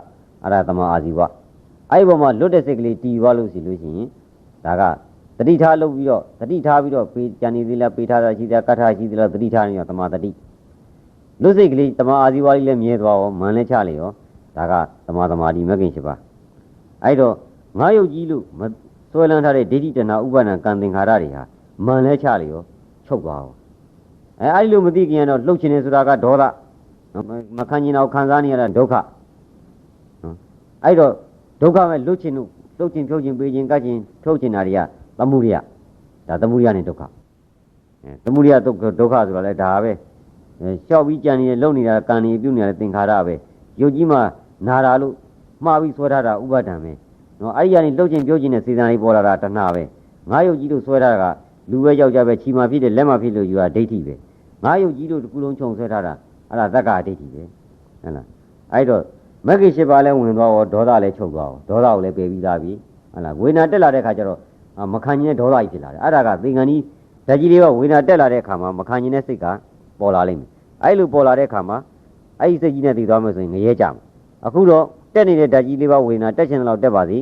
အဲ့ဒါတမာအာဇီဝ။အဲ့ဒီပေါ်မှာလွတ်တဲ့စိတ်ကလေးတည်သွားလို့ရှိလို့ရှိရင် ဒါကတတိထားလုပ်ပြီးတော့တတိထားပြီးတော့ပေးကြံနေသေးလားပေးထားတာရှိသေးလားကတ်ထားရှိသေးလားတတိထားနေရောတမာတတိလွတ်စိတ်ကလေးတမာအာဇီဝါလေးလည်းမြဲသွားရောမန်လည်းချလေရောဒါကတမာတမာဒီမဂ္ဂင်ရှိပါအဲ့တော့ငါယုတ်ကြီးလို့ဆွဲလန်းထားတဲ့ဒိဋ္ဌိတဏဥပါဒံကံသင်္ခါရတွေဟာမန်လည်းချလေရောချုပ်သွားရောအဲအဲ့ဒီလိုမသိခင်တော့လှုပ်ချင်နေဆိုတာကဒေါသမခံကျင်တော့ခံစားနေရတာဒုက္ခနော်အဲ့တော့ဒုက္ခမဲ့လှုပ်ချင်လို့ လှုပ်ချင်ဖြုတ်ချင်ပေးချင်ကတ်ချင်ထုတ်ချင်တာတွေကသမှုရိယဒါသမှုရိယနဲ့ဒုက္ခအဲသမှုရိယဒုက္ခဒုက္ခဆိုတာလဲဒါပဲအဲလျှောက်ပြီးကြံနေလုံနေတာကံနေပြုတ်နေတာသင်္ခါရပဲယုတ်ကြီးမှနာတာလို့မှားပြီးဆွဲထားတာဥပါဒံပဲနော်အဲ့ဒီကနေလှုပ်ချင်းပြုတ်ချင်းနဲ့စေတနာလေးပေါ်လာတာတဏှာပဲငါယုတ်ကြီးလို့ဆွဲထားတာကလူပဲယောက်ျားပဲချီမာဖြစ်တယ်လက်မဖြစ်လို့ယူတာဒိဋ္ဌိပဲငါယုတ်ကြီးလို့တစ်ခုလုံးခြုံဆွဲထားတာအဲ့ဒါသက္ကာဒိဋ္ဌိပဲဟုတ်လားအဲ့တော့ မဂ္ဂင်၈ပါးလည်းဝင်သွားရောဒေါသလည်းချုပ်သွားရောဒေါသကိုလည်းပယ်ပြီးသားပြီဟုတ်လားဝေဒနာတက်လာတဲ့ခါကျတော့အာမခံခြင်းနဲ့ဒေါသကြီးဖြစ်လာတယ်အဲ့ဒါကသင်္ကန်းကြီးဓာတ်ကြီးလေးကဝေဒနာတက်လာတဲ့ခါမှာမခံခြင်းနဲ့စိတ်ကပေါ်လာလိမ့်မယ်အဲ့လိုပေါ်လာတဲ့ခါမှာအဲ့ဒီစိတ်ကြီးနဲ့တည်သွားမယ်ဆိုရင်ငရဲကြမှာအခုတော့တက်နေတဲ့ဓာတ်ကြီးလေးပါဝေဒနာတက်ခြင်းတော့တက်ပါစီ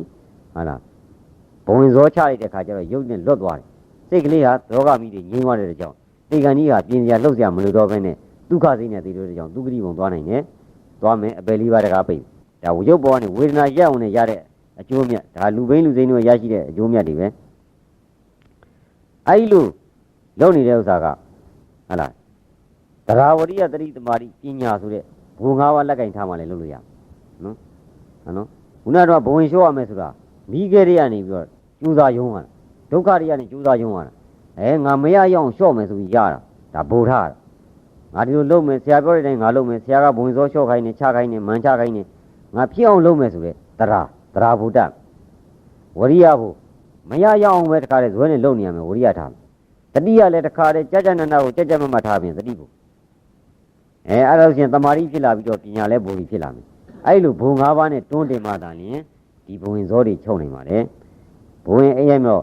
ဟုတ်လားဘဝင်စောချလိုက်တဲ့ခါကျတော့ရုပ်နဲ့လွတ်သွားတယ်စိတ်ကလေးဟာဒေါကမိတွေငြိမ်းသွားတဲ့ကြောင့်သင်္ကန်းကြီးဟာပြင်စရာလှုပ်စရာမလိုတော့ဘဲနဲ့ဒုက္ခစိတ်နဲ့တည်လို့တဲ့ကြောင့်ဒုက္ခတိပုံသွားနိုင်တယ် သွားမယ်အပယ်လေးပါးတကားပိတ်ဒါဝရုပ်ပေါ်ကနေဝေဒနာရက်အောင်နဲ့ရတဲ့အကျိုးမြတ်ဒါလူဘိန်းလူစိမ်းတို့ရရှိတဲ့အကျိုးမြတ်တွေပဲအဲ့လိုလုပ်နေတဲ့ဥစ္စာကဟလာတရားဝရိယတတိသမารိပညာဆိုတဲ့ဘုံ၅ပါးလက်ကင်ထားမှလည်းလုပ်လို့ရနော်ဟနော်ခုနကတော့ဘဝင်လျှော့ရမယ်ဆိုတာမိခဲတွေကနေပြီးတော့ကျူးစာယုံရတာဒုက္ခတွေကနေကျူးစာယုံရတာအဲငါမရရအောင်လျှော့မယ်ဆိုပြီးရတာဒါဘို့ထားတာ ငါဒီလိုလုပ်မယ်ဆရာပြောတဲ့အတိုင်းငါလုပ်မယ်ဆရာကဘဝင်စောလျှော့ခိုင်းနေချခိုင်းနေမန်ချခိုင်းနေငါဖြစ်အောင်လုပ်မယ်ဆိုတဲ့တရားတရားဘုဒ္ဓဝရိယဘုမရရအောင်ပဲတခါလေဇွဲနဲ့လုပ်နေရမယ်ဝရိယထားမယ်တတိယလည်းတခါလေကြကြနန္ဒကိုကြကြမမထားပြင်တတိဘုအဲအဲ့ဒါဆိုရင်တမာတိဖြစ်လာပြီးတော့ပညာလည်းဘုံကြီးဖြစ်လာမယ်အဲ့လိုဘုံ၅ပါးနဲ့တွန်းတင်မှသာလျှင်ဒီဘဝင်ဇောတွေချုပ်နိုင်ပါတယ်ဘဝင်အဲ့ရမြော့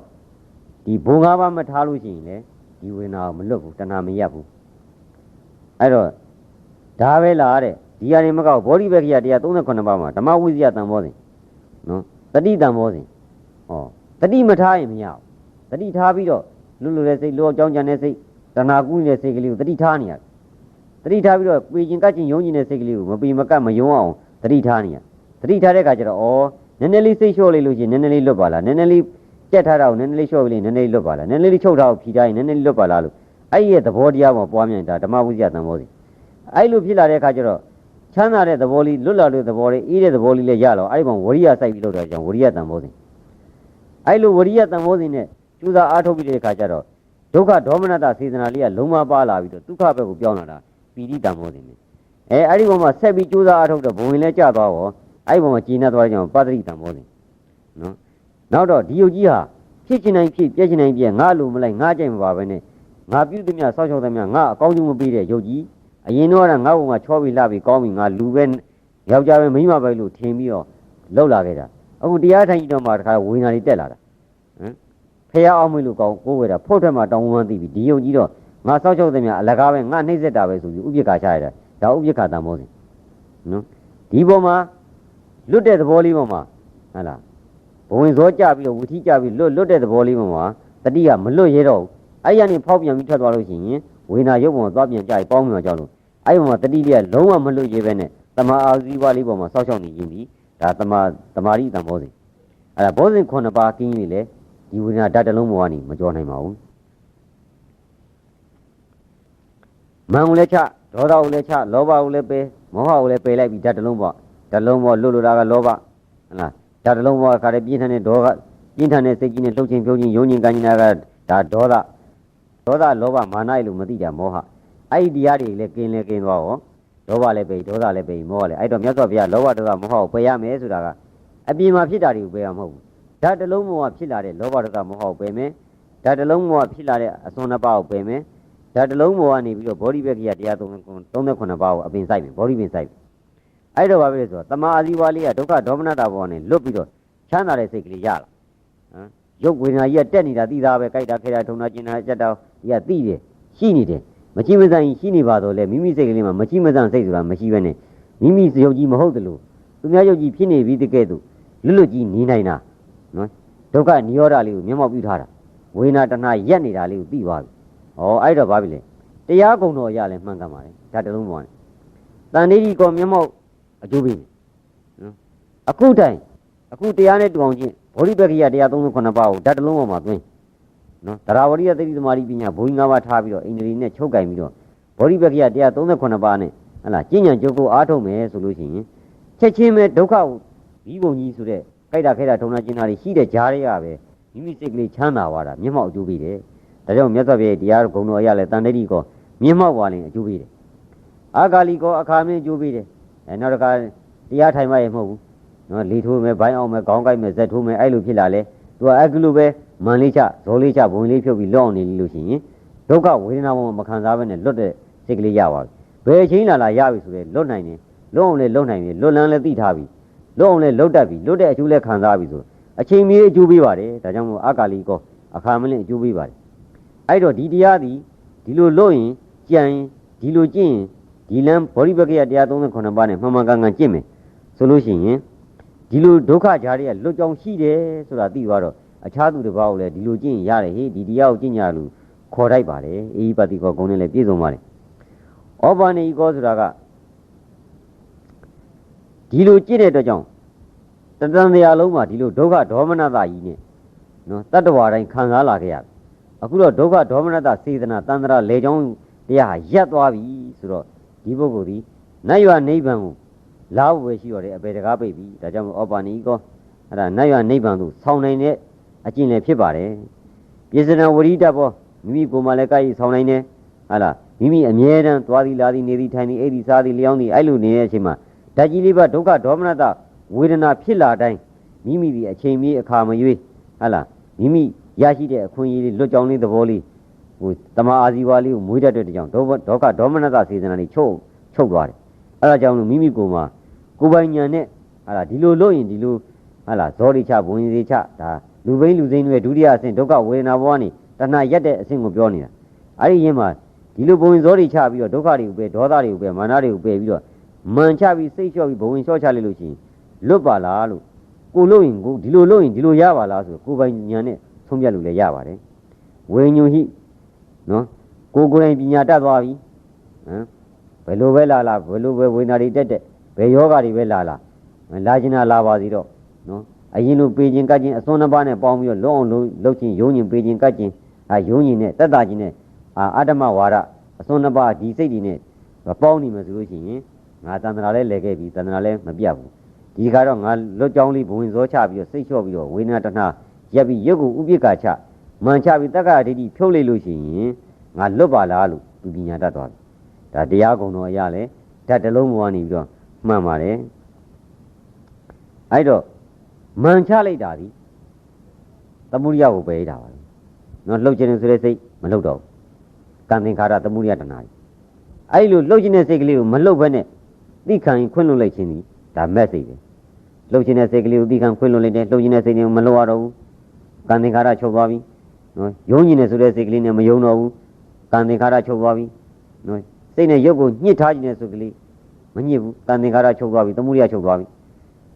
ဒီဘုံ၅ပါးမထားလို့ရှိရင်လေဒီဝေနာကိုမလွတ်ဘူးတဏှာမရက်ဘူး အဲ့တော့ဒါပဲလားတဲ့ဒီဟာတွေမကောက်ဘောဓိဘက္ခိယ138ပါးမှာဓမ္မဝိဇ္ဇယတန်ဘောစဉ်နော်တတိတန်ဘောစဉ်ဟောတတိမထားရင်မရဘူးတတိထားပြီးတော့လွတ်လွတ်တဲ့စိတ်လောအကြောင်းကြံတဲ့စိတ်တဏှာကူးနေတဲ့စိတ်ကလေးကိုတတိထားနေရတယ်တတိထားပြီးတော့ပေကျင်ကတ်ကျင်ယုံကျင်တဲ့စိတ်ကလေးကိုမပေမကတ်မယုံအောင်တတိထားနေရတတိထားတဲ့အခါကျတော့ဩနည်းနည်းလေးစိတ်လျှော့လိုက်လို့ရှိရင်နည်းနည်းလေးလွတ်ပါလားနည်းနည်းလေးကြက်ထားတာကိုနည်းနည်းလေးလျှော့ပြီးနည်းနည်းလေးလွတ်ပါလားနည်းနည်းလေးချုပ်ထားကိုဖြီးထားရင်နည်းနည်းလေးလွတ်ပါလားလို့ အဲ့ဒီရဲ့သဘောတရားပေါ်ပွားမြန်တာဓမ္မဝိဇ္ဇယတန်ဘောစဉ်အဲ့လိုဖြစ်လာတဲ့အခါကျတော့ချမ်းသာတဲ့သဘောလေးလွတ်လာတဲ့သဘောလေးအေးတဲ့သဘောလေးလည်းရတော့အဲ့ဒီမှာဝရိယစိုက်ပြီးလို့တော့ကြောင့်ဝရိယတန်ဘောစဉ်အဲ့လိုဝရိယတန်ဘောစဉ်နဲ့ကျူစာအားထုတ်ပြီးတဲ့အခါကျတော့ဒုက္ခဒေါမနတစေတနာလေးကလုံးမပါလာပြီးတော့ဒုက္ခဘက်ကိုပြောင်းလာတာပီတိတန်ဘောစဉ်ပဲအဲအဲ့ဒီပေါ်မှာဆက်ပြီးကျူစာအားထုတ်တော့ဘဝင်လည်းကြသွားရောအဲ့ဒီပေါ်မှာကျဉ်းနေသွားကြအောင်ပတ္တိတန်ဘောစဉ်နော်နောက်တော့ဒီယုတ်ကြီးဟာဖြစ်ချင်တိုင်းဖြစ်ပြည့်ချင်တိုင်းပြည့်ငါလိုမလိုက်ငါကြိုက်မပါပဲနဲ့ ငါပြုသမျှစောက်ချောက်သမျှငါအကောင်းဆုံးမပေးတဲ့ယုတ်ကြီးအရင်တော့ကငါ့ဘုံမှာချောပြီးလှပြီးကောင်းပြီးငါလူပဲယောက်ျားပဲမိန်းမပဲလို့ထင်ပြီးတော့လှုပ်လာခဲ့တာအခုတရားထိုင်ကြည့်တော့မှတခါဝေနာတွေတက်လာတာဟမ်ဖះအောင်မလို့ကောင်းကိုယ်ဝဲတာဖို့ထက်မှတောင်းဝမ်းသိပြီဒီယုတ်ကြီးတော့ငါစောက်ချောက်သမျှအလကားပဲငါနှိမ့်ဆက်တာပဲဆိုပြီးဥပိ္ပခာချရတာဒါဥပိ္ပခာတန်မိုးစဉ်နော်ဒီပေါ်မှာလွတ်တဲ့သဘောလေးပေါ်မှာဟဟလားဘဝင်စောကြပြီးတော့ဝီထီကြပြီးလွတ်လွတ်တဲ့သဘောလေးပေါ်မှာတတိကမလွတ်ရဲတော့ဘူး အဲ့ရနေဖောက်ပြန်ပြီးထွက်သွားလို့ရှိရင်ဝေနာရုပ်ပေါ်သွားပြန်ကြပြီးပေါင်းပြန်ကြောက်လို့အဲ့ပေါ်မှာတတိလေးကလုံးဝမလွတ်ရဲပဲနဲ့တမအာဇီဝလေးပေါ်မှာစောက်ရှောက်နေရင်ဒီဒါတမတမာရိတန်ဘောစဉ်အဲ့ဒါဘောစဉ်ခုနှစ်ပါးကင်းနေလေဒီဝေနာဓာတ်တစ်လုံးပေါ်ကနေမကြောနိုင်ပါဘူးမန်ကိုလည်းချဒေါသကိုလည်းချလောဘကိုလည်းပယ်မောဟကိုလည်းပယ်လိုက်ပြီးဓာတ်တစ်လုံးပေါ်ဓာတ်လုံးပေါ်လွတ်လွတ်တာကလောဘဟလားဓာတ်တစ်လုံးပေါ်ခါတည်းပြင်းထန်တဲ့ဒေါကပြင်းထန်တဲ့စိတ်ကြီးနဲ့လှုပ်ခြင်းပြုံးခြင်းယုံခြင်းကံခြင်းကဒါဒေါသ ဒေါသလောဘမာနလို့မသိတာမောဟအဲ့ဒီတရားတွေလည်းกินလည်းกินသွားရောလောဘလည်းပဲဒေါသလည်းပဲမောဟလည်းအဲ့တော့မြတ်စွာဘုရားလောဘဒေါသမောဟကိုပယ်ရမယ်ဆိုတာကအပြင်မှာဖြစ်တာတွေကိုပယ်ရမဟုတ်ဘူးဓာတ်တစ်လုံးပေါ်မှာဖြစ်လာတဲ့လောဘဒေါသမောဟကိုပယ်မယ်ဓာတ်တစ်လုံးပေါ်မှာဖြစ်လာတဲ့အစွန်းနှစ်ပါးကိုပယ်မယ်ဓာတ်တစ်လုံးပေါ်ကနေပြီးတော့ဘောဓိဘက်ကရတရား39ပါးကိုအပင်စိုက်မယ်ဘောဓိပင်စိုက်အဲ့တော့ဘာဖြစ်လဲဆိုတော့တမာအာဇီဝါလေးကဒုက္ခဒေါမနတာပေါ်ကနေလွတ်ပြီးတော့ချမ်းသာတဲ့စိတ်ကလေးရလာဟမ်ရုပ်ဝေဒနာကြီးကတက်နေတာသိသားပဲကြိုက်တာခဲတာထုံတာကျင်တာကြက်တာ ကြီးကသိတယ်ရှိနေတယ်မချိမဆန်ရှိနေပါတော့လေမိမိစိတ်ကလေးမှာမချိမဆန်စိတ်ဆိုတာမရှိဘဲနဲ့မိမိရုပ်ကြီးမဟုတ်တယ်လို့သူများရုပ်ကြီးဖြစ်နေပြီးတကဲ့သို့လွတ်လွတ်ကြီးနေနိုင်တာနော်ဒုက္ခនិရောဓလေးကိုမျက်မှောက်ပြုထားတာဝေဒနာတဏှာရက်နေတာလေးကိုသိသွားပြီဩအဲ့တော့ဘာဖြစ်လဲတရားကုံတော်ရလဲမှန်ကန်ပါလေဒါတလုံးပေါ်တယ်တန်လေးကြီးကောမျက်မှောက်အကျိုးပေးတယ်နော်အခုတိုင်အခုတရားနဲ့တူအောင်ချင်းဘောဓိပက္ခိယတရား39ပါးကိုဓာတ်တလုံးပေါ်မှာသွင်း နော်တရားဝရိယသတိသမารိပညာဘုံငါးပါးထားပြီးတော့အိန္ဒြေနဲ့ချုပ်ကင်ပြီးတော့ဘောဓိပက္ခိယတရား39ပါးနဲ့ဟလာကျင့်ကြံကြိုးကိုအားထုတ်မယ်ဆိုလို့ရှိရင်ချက်ချင်းပဲဒုက္ခကိုမိဘုံကြီးဆိုတဲ့ကြိုက်တာခဲတာထုံနာကျင်တာတွေရှိတဲ့ကြားတွေကပဲမိမိစိတ်ကလေးချမ်းသာသွားတာမျက်မှောက်အကျိုးပေးတယ်ဒါကြောင့်မြတ်စွာဘုရားတရားဂုဏ်တော်အရလဲတန်တတိကောမျက်မှောက်သွားရင်အကျိုးပေးတယ်အာဂါလီကောအခါမင်းအကျိုးပေးတယ်အဲနောက်တစ်ခါတရားထိုင်မှရမဟုတ်ဘူးနော်လေထိုးမယ်ဘိုင်းအောင်မယ်ခေါင်းကိုက်မယ်ဇက်ထိုးမယ်အဲ့လိုဖြစ်လာလဲ သူကအဲ့ကလိုပဲမန်လေးချဇောလေးချဘုံလေးဖြုတ်ပြီးလော့အောင်နေလို့ရှိရင်ဒုက္ခဝေဒနာပေါ်မှာမခံစားဘဲနဲ့လွတ်တဲ့စိတ်ကလေးရပါပြီဘယ်ချိန်လာလာရပြီဆိုရဲလွတ်နိုင်တယ်လွတ်အောင်လည်းလုံနိုင်ပြီလွတ်လန်းလည်းသိထားပြီလွတ်အောင်လည်းလွတ်တတ်ပြီလွတ်တဲ့အကျိုးလည်းခံစားပြီဆိုအချိန်မီအကျိုးပေးပါတယ်ဒါကြောင့်မို့အကာလီကောအခါမလင့်အကျိုးပေးပါတယ်အဲ့တော့ဒီတရားသည်ဒီလိုလွတ်ရင်ကြံရင်ဒီလိုကျင့်ရင်ဒီလမ်းဘောဓိပက္ခယ138ပါးနဲ့မှန်မှန်ကန်ကန်ကျင့်မယ်ဆိုလို့ရှိရင် ဒီလိုဒုက္ခကြားတွေကလွတ်ကြောင်ရှိတယ်ဆိုတာသိသွားတော့အခြားသူတစ်ပါးကိုလည်းဒီလိုကျင့်ရင်ရတယ်ဟေးဒီတရားကိုကျင့်ကြလို့ခေါ်တိုက်ပါတယ်အေဟိပတိကောဂုဏ်နဲ့လည်းပြည့်စုံပါတယ်ဩဘာနေကောဆိုတာကဒီလိုကြည့်တဲ့အတွက်ကြောင့်တတန်တရားလုံးမှာဒီလိုဒုက္ခဒေါမနတကြီးနဲ့နော်တတ္တဝါတိုင်းခံစားလာခဲ့ရတယ်အခုတော့ဒုက္ခဒေါမနတစေတနာတန္တရာလေချောင်းတရားဟာရက်သွားပြီဆိုတော့ဒီပုဂ္ဂိုလ်ဒီနတ်ရွာနိဗ္ဗာန်ကို လာဖို့ပဲရှိတော့တယ်အပေတကားပိတ်ပြီဒါကြောင့်ဩဘာနေကောအဲ့ဒါနတ်ရွာနိဗ္ဗာန်သို့ဆောင်းနိုင်တဲ့အကျင့်လည်းဖြစ်ပါတယ်ပြစ္ဆဒံဝရိတဘောမိမိကိုယ်မှလည်းကိုက်ဆောင်းနိုင်တယ်ဟာလားမိမိအမြဲတမ်းသွားသည်လာသည်နေသည်ထိုင်သည်အိပ်သည်စားသည်လျောင်းသည်အဲ့လိုနေတဲ့အချိန်မှာဓာတ်ကြီးလေးပါဒုက္ခဒေါမနတဝေဒနာဖြစ်လာတိုင်းမိမိဒီအချိန်မီအခါမရွေးဟာလားမိမိရရှိတဲ့အခွင့်အရေးလေးလွတ်ကြောင်လေးသဘောလေးဟိုတမအာဇီဝါလေးကိုမွေးတတ်တဲ့ကြောင့်ဒေါဒေါကဒေါမနတစေတနာလေးချုပ်ချုပ်သွားတယ်အဲ့ဒါကြောင့်လို့မိမိကိုယ်မှာ ကိုယ်ပိုင်ညာနဲ့ဟာလားဒီလိုလို့ရင်ဒီလိုဟာလားဇောတိချဘုံရီချဒါလူဘိန်းလူစိမ်းတွေဒုတိယအဆင့်ဒုက္ခဝေဒနာဘဝနေတဏှာရက်တဲ့အဆင့်ကိုပြောနေတာအဲ့ဒီရင်းမှာဒီလိုဘုံဇောတိချပြီးတော့ဒုက္ခတွေကိုပဲဒေါသတွေကိုပဲမာနတွေကိုပဲပြီးတော့မန်ချပြီးစိတ်လျှော့ပြီးဘုံဝင်လျှော့ချလိုက်လို့ရှိရင်လွတ်ပါလားလို့ကိုလို့ရင်ကိုဒီလိုလို့ရင်ဒီလိုရပါလားဆိုကိုယ်ပိုင်ညာနဲ့ဆုံးဖြတ်လို့လည်းရပါတယ်ဝေညုံဟိနော်ကိုယ်ကိုယ်တိုင်ပညာတတ်သွားပြီဟမ်ဘယ်လိုပဲလာလာဘယ်လိုပဲဝေဒနာတွေတက်တက် ဘယ်ယောဂတွေပဲလာလာလာခြင်းလာပါစီတော့နော်အရင်လိုပေးခြင်းကတ်ခြင်းအစွန်းနှပါးနဲ့ပေါင်းပြီးတော့လုံးအောင်လုံးလှုပ်ခြင်းယုံခြင်းပေးခြင်းကတ်ခြင်းအာယုံခြင်းနဲ့တက်တာခြင်းနဲ့အာအတ္တမဝါဒအစွန်းနှပါးဒီစိတ်တွေနဲ့ပေါင်းနေမှာဆိုလို့ရှိရင်ငါတန္တရာလဲလဲခဲ့ပြီတန္တရာလဲမပြတ်ဘူးဒီကတော့ငါလွတ်ကြောင်းလေးဘဝင်စောချပြီးတော့စိတ်လျှော့ပြီးတော့ဝေဒနာတဏှာရက်ပြီးရုပ်ကိုဥပိ္ပခာချမှန်ချပြီးတက္ကရာဒိဋ္ဌိဖြုတ်လိုက်လို့ရှိရင်ငါလွတ်ပါလားလို့သူပညာတတ်သွားတယ်ဒါတရားကုံတော်အရာလဲဓာတ်တလုံးပေါ်ကနေပြီးတော့ မှန်ပါတယ်အဲ့တော့မှန်ချလိုက်တာဒီသမုဒိယကိုပယ်တာပါလေနော်လှုပ်ခြင်းဆိုတဲ့စိတ်မလှုပ်တော့ဘူးကံသင်္ခါရသမုဒိယတဏှာကြီးအဲ့လိုလှုပ်ခြင်းတဲ့စိတ်ကလေးကိုမလှုပ်ဘဲနဲ့သိခံရင်ခွင့်လွှတ်လိုက်ခြင်းဒီဒါမဲ့စိတ်ပဲလှုပ်ခြင်းတဲ့စိတ်ကလေးကိုသိခံခွင့်လွှတ်လိုက်တယ်လှုပ်ခြင်းတဲ့စိတ်ကိုမလှုပ်ရတော့ဘူးကံသင်္ခါရချုပ်သွားပြီနော်ယုံခြင်းနဲ့ဆိုတဲ့စိတ်ကလေးနဲ့မယုံတော့ဘူးကံသင်္ခါရချုပ်သွားပြီနော်စိတ်နဲ့ရုပ်ကိုညှစ်ထားခြင်းတဲ့စိတ်ကလေး မညှစ်ဘူးကံသင်္ခါရချုပ်သွားပြီသမုဒိယချုပ်သွားပြီ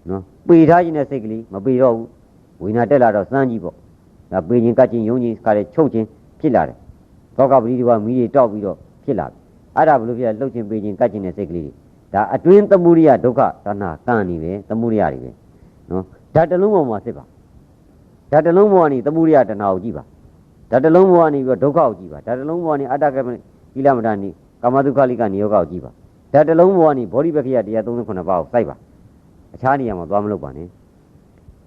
နော်ပေထားခြင်းတဲ့စိတ်ကလေးမပေတော့ဘူးဝိညာတက်လာတော့စမ်းကြည့်ပေါ့ဒါပေခြင်းကတ်ခြင်းယုံခြင်းကလည်းချုပ်ခြင်းဖြစ်လာတယ်သောကပတိဒီဝမီးတွေတောက်ပြီးတော့ဖြစ်လာပြီအဲ့ဒါဘလို့ဖြစ်လဲလှုပ်ခြင်းပေခြင်းကတ်ခြင်းတဲ့စိတ်ကလေးတွေဒါအတွင်းသမုဒိယဒုက္ခတဏှာကံနေပဲသမုဒိယတွေပဲနော်ဓာတ်တလုံးပေါ်မှာစစ်ပါဓာတ်တလုံးပေါ်ကနေသမုဒိယတဏှာကိုကြည့်ပါဓာတ်တလုံးပေါ်ကနေပြီးတော့ဒုက္ခကိုကြည့်ပါဓာတ်တလုံးပေါ်ကနေအတ္တကမကိလမတနိကာမတုခလိကနိယောဂကိုကြည့်ပါ ဓာတ်တလုံးပေါ်ကနေဘောဓိပက္ခယ138ပါးကိုစိုက်ပါအခြားနေရာမှာသွားမလုပ်ပါနဲ့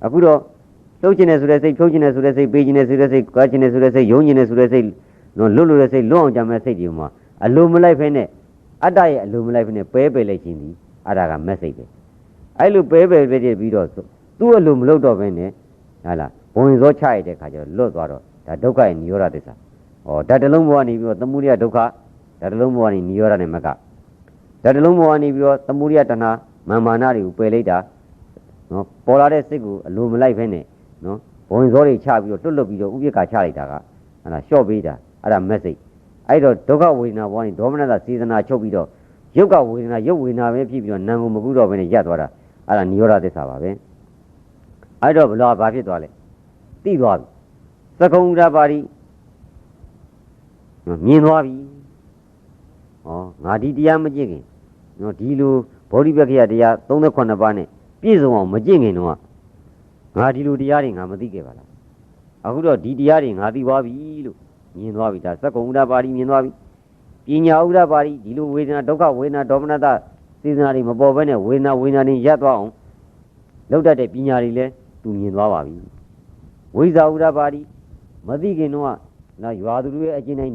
အခုတော့လှုပ်ခြင်းနဲ့ဆိုတဲ့စိတ်ဖြုတ်ခြင်းနဲ့ဆိုတဲ့စိတ်ပေးခြင်းနဲ့ဆိုတဲ့စိတ်ကွာခြင်းနဲ့ဆိုတဲ့စိတ်ယုံခြင်းနဲ့ဆိုတဲ့စိတ်နော်လွတ်လွတ်တဲ့စိတ်လွတ်အောင်ကြမဲ့စိတ်ဒီမှာအလိုမလိုက်ဖဲနဲ့အတ္တရဲ့အလိုမလိုက်ဖဲနဲ့ပဲပယ်လိုက်ခြင်းဒီအတ္တကမက်စိတ်ပဲအဲ့လိုပဲပယ်ပဲပြီးတော့သူ့အလိုမလုပ်တော့ဘဲနဲ့ဟာလားဘုံစောချရတဲ့ခါကျတော့လွတ်သွားတော့ဒါဒုက္ခရဲ့និရောဓသစ္စာဩဓာတ်တလုံးဘဝနေပြီးတော့သမုဒိယဒုက္ခဓာတ်တလုံးဘဝနေនិရောဓနဲ့မက ဓာတ်တလုံးဘဝနေပြီးတော့သမုဒိယတဏှာမာမာနတွေကိုပယ်လိုက်တာနော်ပေါ်လာတဲ့စိတ်ကိုအလိုမလိုက်ဖဲနဲ့နော်ဘုံစောတွေချပြီးတော့တွတ်လွတ်ပြီးတော့ဥပိ္ပခာချလိုက်တာကဟာလားလျှော့ပေးတာအဲ့ဒါမက်စိတ်အဲ့တော့ဒုက္ခဝေဒနာဘဝနေဒေါမနတစေတနာချုပ်ပြီးတော့ယုတ်ကဝေဒနာယုတ်ဝေဒနာပဲဖြစ်ပြီးတော့နာမ်ကိုမကူတော့ဘဲနဲ့ရပ်သွားတာအဲ့ဒါនិရောဓသစ္စာပါပဲအဲ့တော့ဘလို့ဘာဖြစ်သွားလဲသိသွားပြီသကုံဥဒ္ဒပါတိမြင်သွားပြီဩငါဒီတရားမကျင့်ခင် နော်ဒီလိုဘောဓိပက္ခယတရား38ပါးနဲ့ပြည့်စုံအောင်မကျင့်ခင်တော့ငါဒီလိုတရားတွေငါမသိခဲ့ပါလားအခုတော့ဒီတရားတွေငါသိသွားပြီလို့မြင်သွားပြီဒါသက္ကုံဥဒ္ဒပါတိမြင်သွားပြီပညာဥဒ္ဒပါတိဒီလိုဝေဒနာဒုက္ခဝေဒနာဒေါမနတစေတနာတွေမပေါ်ဘဲနဲ့ဝေဒနာဝေဒနာတွေရပ်သွားအောင်လောက်တတ်တဲ့ပညာတွေလည်းသူမြင်သွားပါပြီဝိဇာဥဒ္ဒပါတိမသိခင်တော့ကနော်ရွာသူတွေရဲ့အကျဉ်းတိုင်း